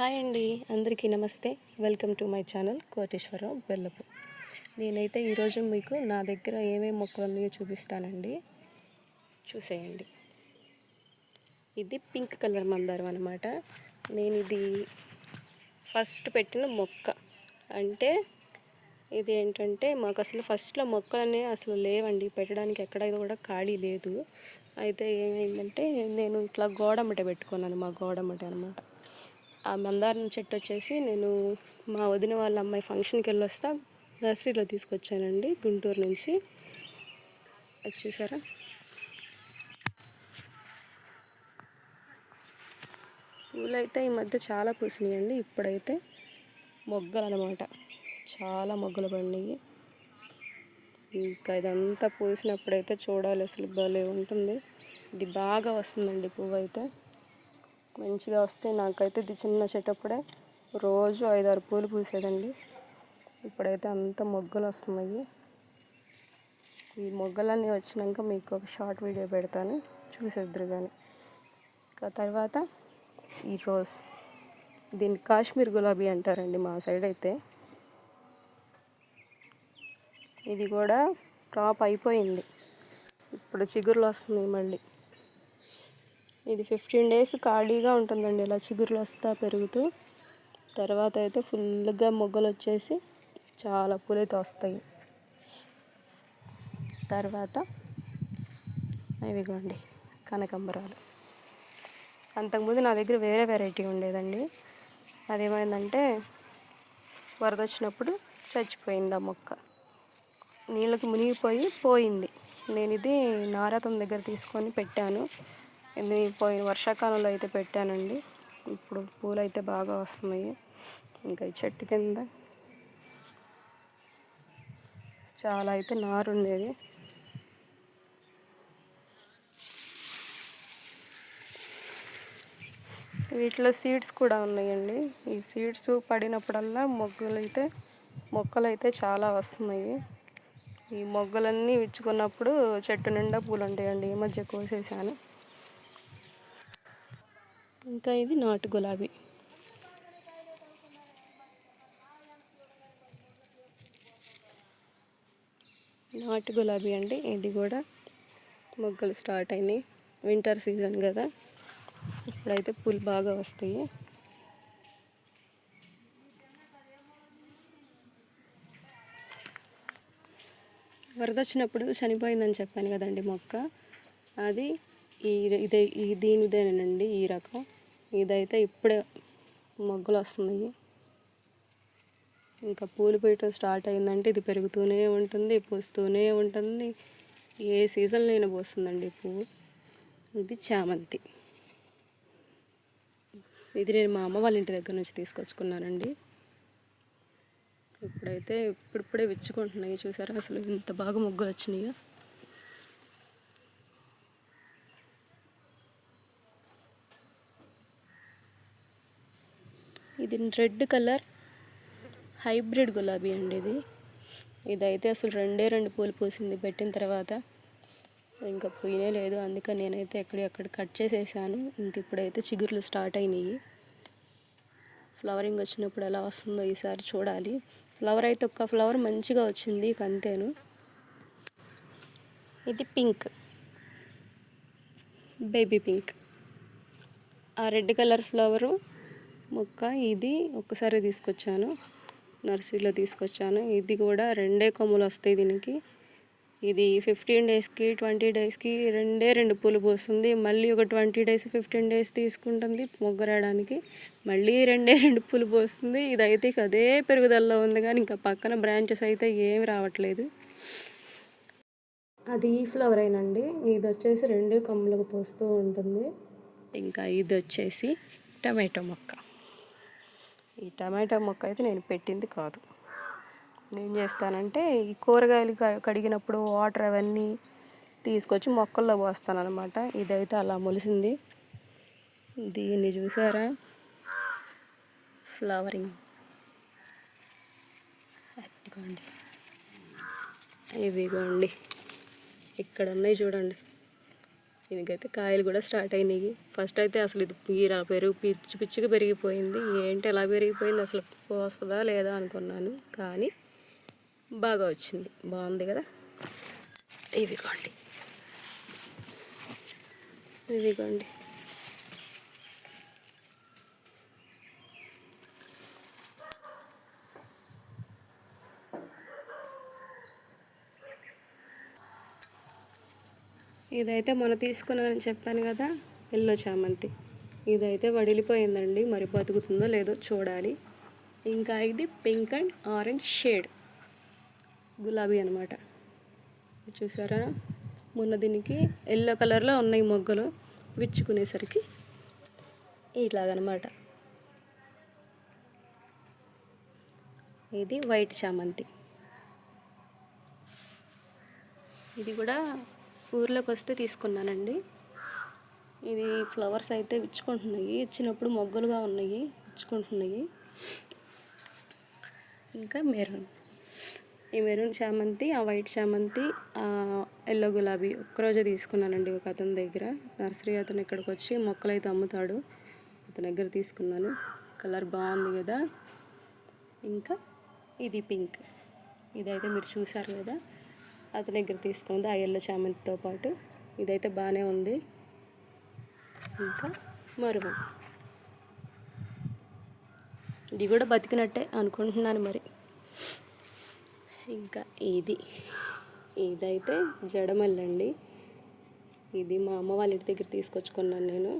Hi అండి అందరికీ నమస్తే. Welcome to my channel Koteswararao Bellapu. నేనైతే ఈరోజు మీకు నా దగ్గర ఏమేమి మొక్కలు ఉన్నాయో చూపిస్తానండి. చూసేయండి. ఇది పింక్ కలర్ మందారం అనమాట నేను ఇది ఫస్ట్ పెట్టిన మొక్క. అంటే ఇది ఏంటంటే మాకు అసలు ఫస్ట్లో మొక్కలనే అసలు లేవండి. పెట్టడానికి ఎక్కడ కూడా ఖాళీ లేదు. అయితే ఏమైందంటే నేను ఇట్లా గోడమ్మట పెట్టుకున్నాను మా గోడమ్మట అనమాట ఆ మందారం చెట్టు వచ్చేసి నేను మా వదిన వాళ్ళ అమ్మాయి ఫంక్షన్కి వెళ్ళి వస్తా నర్సరీలో తీసుకొచ్చానండి గుంటూరు నుంచి. వచ్చేసారా పూలైతే ఈ మధ్య చాలా పూసినాయండి ఇప్పుడైతే మొగ్గలు అనమాట చాలా మొగ్గలు పడినాయి ఇంకా ఇదంతా పూసినప్పుడైతే చూడాలి అసలు భలే ఉంటుంది. ఇది బాగా వస్తుందండి పువ్వు అయితే మంచిగా వస్తే నాకైతే ఇది చిన్న చెట్టప్పుడే రోజు ఐదారు పూలు పూసేదండి. ఇప్పుడైతే అంత మొగ్గలు వస్తున్నాయి. ఈ మొగ్గలన్నీ వచ్చినాక మీకు ఒక షార్ట్ వీడియో పెడతాను. చూసేద్దరు కానీ ఇంకా తర్వాత ఈ రోజ్ దీన్ని కాశ్మీర్ గులాబీ అంటారండి మా సైడ్ అయితే. ఇది కూడా క్రాప్ అయిపోయింది. ఇప్పుడు చిగురులు వస్తున్నాయి మళ్ళీ. ఇది ఫిఫ్టీన్ డేస్ ఖాళీగా ఉంటుందండి. ఇలా చిగురులు వస్తా పెరుగుతూ. తర్వాత అయితే ఫుల్గా మొగ్గలు వచ్చేసి చాలా పూలైతే వస్తాయి తర్వాత ఇవిగోండి కనకంబరాలు. అంతకుముందు నా దగ్గర వేరే వెరైటీ ఉండేదండి. అదేమైందంటే వరద వచ్చినప్పుడు చచ్చిపోయింది ఆ మొక్క. నీళ్ళకి మునిగిపోయి పోయింది. నేను ఇది నారతం దగ్గర తీసుకొని పెట్టాను. ఇది పోయిన వర్షాకాలంలో అయితే పెట్టానండి. ఇప్పుడు పూలు అయితే బాగా వస్తున్నాయి. ఇంకా ఈ చెట్టు కింద చాలా అయితే నారు ఉండేది. వీటిలో సీడ్స్ కూడా ఉన్నాయండి. ఈ సీడ్స్ పడినప్పుడల్లా మొగ్గలు అయితే మొక్కలు అయితే చాలా వస్తున్నాయి. ఈ మొగ్గలన్నీ విచ్చుకున్నప్పుడు చెట్టు నిండా పూలు ఉంటాయండి. ఈ మధ్య కోసేసాను ఇంకా ఇది నాటు గులాబీ. నాటు గులాబీ అండి. ఇది కూడా మొగ్గలు స్టార్ట్ అయినాయి. వింటర్ సీజన్ కదా. ఇప్పుడైతే పూలు బాగా వస్తాయి. వరద వచ్చినప్పుడు చనిపోయిందని చెప్పాను కదండి మొక్క. అది ఈ ఇదే ఈ దీనిదేనండి ఈ రకం. ఇదైతే ఇప్పుడే మొగ్గలు వస్తున్నాయి ఇంకా పూలు పెట్టడం స్టార్ట్ అయిందంటే ఇది పెరుగుతూనే ఉంటుంది పూస్తూనే ఉంటుంది. ఏ సీజన్ అయినా పోస్తుందండి పువ్వు. ఇది చామంతి. ఇది నేను మా అమ్మ వాళ్ళ ఇంటి దగ్గర నుంచి తీసుకొచ్చుకున్నానండి. ఇప్పుడైతే ఇప్పుడిప్పుడే విచ్చుకుంటున్నాయి. చూసారా అసలు ఇంత బాగా ముగ్గులు వచ్చినాయో ఇది రెడ్ కలర్ హైబ్రిడ్ గులాబీ అండి ఇది. ఇదైతే అసలు రెండే రెండు పూలు పూసింది. పెట్టిన తర్వాత ఇంకా పోయినే లేదు. అందుకని నేనైతే ఎక్కడ ఎక్కడ కట్ చేసేసాను. ఇంక ఇప్పుడైతే చిగుర్లు స్టార్ట్ అయినాయి. ఫ్లవరింగ్ వచ్చినప్పుడు ఎలా వస్తుందో ఈసారి చూడాలి. ఫ్లవర్ అయితే ఒక్క ఫ్లవర్ మంచిగా వచ్చింది అంతేను. ఇది పింక్. Baby pink. ఆ రెడ్ కలర్ ఫ్లవరు మొక్క ఇది ఒక్కసారి తీసుకొచ్చాను నర్సరీలో తీసుకొచ్చాను. ఇది కూడా రెండే కొమ్ములు వస్తాయి దీనికి. ఇది ఫిఫ్టీన్ డేస్కి ట్వంటీ డేస్కి రెండే రెండు పూలు పోస్తుంది. మళ్ళీ ఒక ట్వంటీ డేస్ ఫిఫ్టీన్ డేస్ తీసుకుంటుంది మొగ్గ రావడానికి మళ్ళీ రెండే రెండు పూలు పోస్తుంది. ఇదైతే అదే పెరుగుదలలో ఉంది కానీ ఇంకా పక్కన బ్రాంచెస్ అయితే ఏమి రావట్లేదు. అది ఈ ఫ్లవర్ అయినండి. ఇది వచ్చేసి రెండు కొమ్మలకు పోస్తూ ఉంటుంది. ఇంకా ఇది వచ్చేసి టమాటో మొక్క. ఈ టమాటా మొక్క అయితే నేను పెట్టింది కాదు. నేను చేస్తానంటే ఈ కూరగాయలు కడిగినప్పుడు వాటర్ అవన్నీ తీసుకొచ్చి మొక్కల్లో పోస్తాను అనమాట ఇదైతే అలా మొలిసింది. దీన్ని చూసారా? ఫ్లవరింగ్. అదిగోండి ఇవిగోండి ఇక్కడ ఉన్నాయి చూడండి. దీనికైతే కాయలు కూడా స్టార్ట్ అయినాయి. ఫస్ట్ అయితే అసలు ఇది పీర పెరుగు పిచ్చి పిచ్చిగా పెరిగిపోయింది. ఏంటి ఎలా పెరిగిపోయింది? అసలు వస్తుందా లేదా అనుకున్నాను. కానీ బాగా వచ్చింది. బాగుంది కదా? ఇవిగోండి ఇవిగోండి ఇదైతే మొన్న తీసుకున్నానని చెప్పాను కదా ఎల్లో చామంతి. ఇదైతే వడిలిపోయిందండి. మరి బతుకుతుందో లేదో చూడాలి. ఇంకా ఇది పింక్ అండ్ ఆరెంజ్ షేడ్. గులాబీ అనమాట చూసారా? మొన్న దీనికి ఎల్లో కలర్లో ఉన్నాయి మొగ్గలు. విచ్చుకునేసరికి ఇలాగనమాట. ఇది వైట్ చామంతి. ఇది కూడా ఊర్లోకి వస్తే తీసుకున్నానండి. ఇది ఫ్లవర్స్ అయితే విచ్చుకుంటున్నాయి ఇచ్చినప్పుడు మొగ్గలుగా ఉన్నాయి. విచ్చుకుంటున్నాయి ఇంకా మెరూన్. ఈ మెరూన్ చామంతి ఆ వైట్ చామంతి ఎల్లో గులాబీ ఒక్కరోజే తీసుకున్నానండి ఒక అతని దగ్గర. నర్సరీ అతను ఇక్కడికి వచ్చి మొక్కలు అయితే అమ్ముతాడు. అతని దగ్గర తీసుకున్నాను. కలర్ బాగుంది కదా. ఇంకా ఇది పింక్. ఇదైతే మీరు చూసారు కదా. అతని దగ్గర తీసుకుంది ఆ ఎల్లో చామంతితో పాటు. ఇదైతే బాగానే ఉంది. ఇంకా మరుగు ఇది కూడా బతికినట్టే అనుకుంటున్నాను మరి. ఇంకా ఇది. ఇదైతే జడమల్లండి ఇది మా అమ్మ వాళ్ళ ఇంటి దగ్గర తీసుకొచ్చుకున్నాను నేను.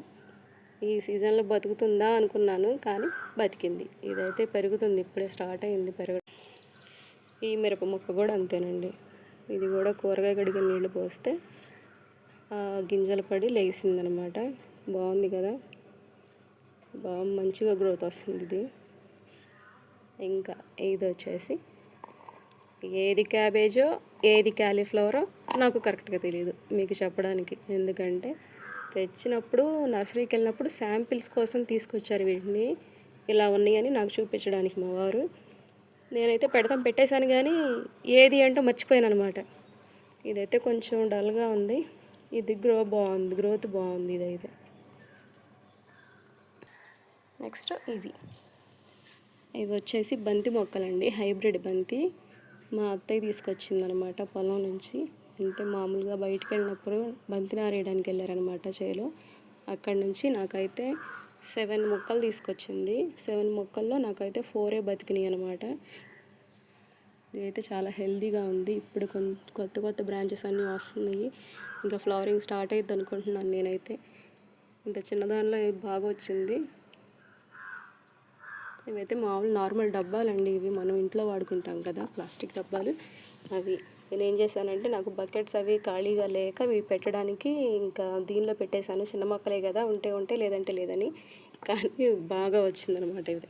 ఈ సీజన్లో బతుకుతుందా అనుకున్నాను కానీ బతికింది. ఇదైతే పెరుగుతుంది ఇప్పుడే స్టార్ట్ అయింది పెరగడం. ఈ మిరప మొక్క కూడా అంతేనండి. ఇది కూడా కూరగాయ కడిగిన నీళ్ళు పోస్తే గింజలు పడి లేచిందనమాట బాగుంది కదా? బాగా మంచిగా గ్రోత్ వస్తుంది ఇది. ఇంకా ఇది వచ్చేసి ఏది క్యాబేజో ఏది క్యాలీఫ్లవరో నాకు కరెక్ట్గా తెలియదు మీకు చెప్పడానికి. ఎందుకంటే తెచ్చినప్పుడు నర్సరీకి వెళ్ళినప్పుడు శాంపిల్స్ కోసం తీసుకొచ్చారు వీటిని. ఇలా ఉన్నాయని నాకు చూపించడానికి మా వారు. నేనైతే పెడతాం పెట్టేశాను కానీ ఏది అంటే మర్చిపోయాను అనమాట ఇదైతే కొంచెం డల్గా ఉంది. ఇది గ్రో బాగుంది గ్రోత్ బాగుంది ఇదైతే. నెక్స్ట్ ఇవి. ఇది వచ్చేసి బంతి మొక్కలండి హైబ్రిడ్ బంతి. మా అత్తయ్య తీసుకొచ్చింది అనమాట పొలం నుంచి. అంటే మామూలుగా బయటికి వెళ్ళినప్పుడు బంతి నారేయడానికి వెళ్ళారనమాట చేలో. అక్కడి నుంచి నాకైతే సెవెన్ మొక్కలు తీసుకొచ్చింది. సెవెన్ మొక్కల్లో నాకైతే ఫోరే బతికినాయి అనమాట ఇదైతే చాలా హెల్దీగా ఉంది. ఇప్పుడు కొత్త కొత్త బ్రాంచెస్ అన్నీ వస్తున్నాయి. ఇంకా ఫ్లవరింగ్ స్టార్ట్ అవుతుంది అనుకుంటున్నాను నేనైతే. ఇంత చిన్నదానిలో బాగా వచ్చింది. ఇవైతే మామూలు నార్మల్ డబ్బాలండి. ఇవి మనం ఇంట్లో వాడుకుంటాం కదా ప్లాస్టిక్ డబ్బాలు. అవి నేను ఏం చేశానంటే నాకు బకెట్స్ అవి ఖాళీగా లేక ఇవి పెట్టడానికి ఇంకా దీనిలో పెట్టేశాను. చిన్న మొక్కలే కదా ఉంటే ఉంటే లేదంటే లేదని. కానీ బాగా వచ్చిందనమాట ఇది.